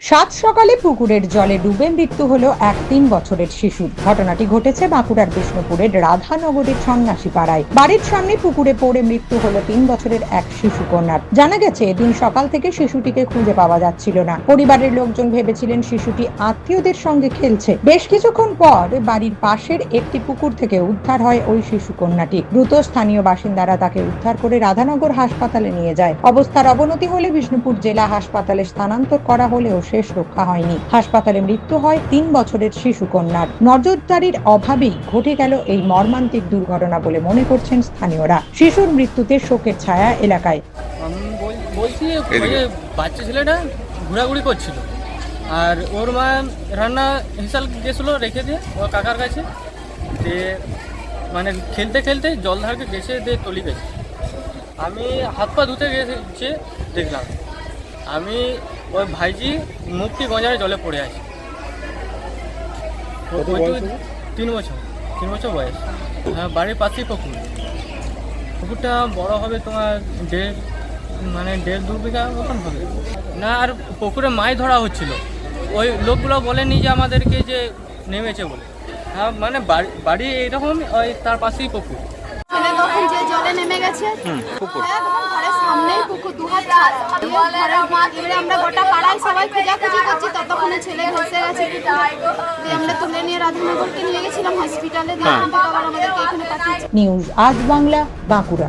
সাত সকালে পুকুরের জলে ডুবে মৃত্যু হলো এক তিন বছরের শিশুর ঘটনাটি ঘটেছে বাঁকুড়ার বিষ্ণুপুরের রাধানগরের সন্ন্যাসী পাড়ায়। বাড়ির সামনে পুকুরে পড়ে মৃত্যু হলো তিন বছরের এক শিশু কন্যার। জানা গেছে, এদিন সকাল থেকে শিশুটিকে খুঁজে পাওয়া যাচ্ছিল না। পরিবারের লোকজন ভেবেছিলেন শিশুটি আত্মীয়দের সঙ্গে খেলছে। বেশ কিছুক্ষণ পর বাড়ির পাশের একটি পুকুর থেকে উদ্ধার হয় ওই শিশু কন্যাটি। দ্রুত স্থানীয় বাসিন্দারা তাকে উদ্ধার করে রাধানগর হাসপাতালে নিয়ে যায়। অবস্থার অবনতি হলে বিষ্ণুপুর জেলা হাসপাতালে স্থানান্তর করা হলেও শেষ রক্ষা হয়নি। হাসপাতালে মৃত্যু হয় তিন বছরের শিশু কন্যার। নজরদারির অভাবেই ঘটে গেল এই মর্মান্তিক দুর্ঘটনা বলে মনে করছেন স্থানীয়রা। শিশুর মৃত্যুতে শোকের ছায়া এলাকায়। বল- বলছি বাচ্চা ছেলেটা ঘোরাঘুরি করছিল। আর ওর মা রান্না হিসাল গেছিল রেখে দিয়ে ওর কাকার কাছে। যে মানে খেলতে খেলতে জল ধারকে গেছে দিয়ে তলি গেছে। আমি হাত পা ধুতে গেছে দেখলাম। আমি ওই ভাইজি মুক্তি গঞ্জারে জলে পড়ে আছে। তিন বছর তিন বছর বয়স। হ্যাঁ বাড়ির পাশেই পুকুর। পুকুরটা বড় হবে তোমার দেড় মানে দেড় দু বিঘা মতন হবে। না আর পুকুরে মাছ ধরা হচ্ছিল। ওই লোকগুলো বলেনি যে আমাদেরকে যে নেমেছে বলে। হ্যাঁ মানে বাড়ি বাড়ি এইরকম ওই তার পাশেই পুকুর। তখন যে জলে নেমে গেছে ঘরের সামনেই পুকুর ঘরের আমরা গোটা পাড়ায় সবাই খোঁজাখুঁজি করছি ততক্ষণে ছেলে ভেসে গেছে দিয়ে আমরা তুলে নিয়ে রাধানগরকে নিয়ে গেছিলাম হসপিটালে দিয়ে আবার আমাদেরকে এখানে পাঠিয়েছে। নিউজ আজ বাংলা বাঁকুড়া।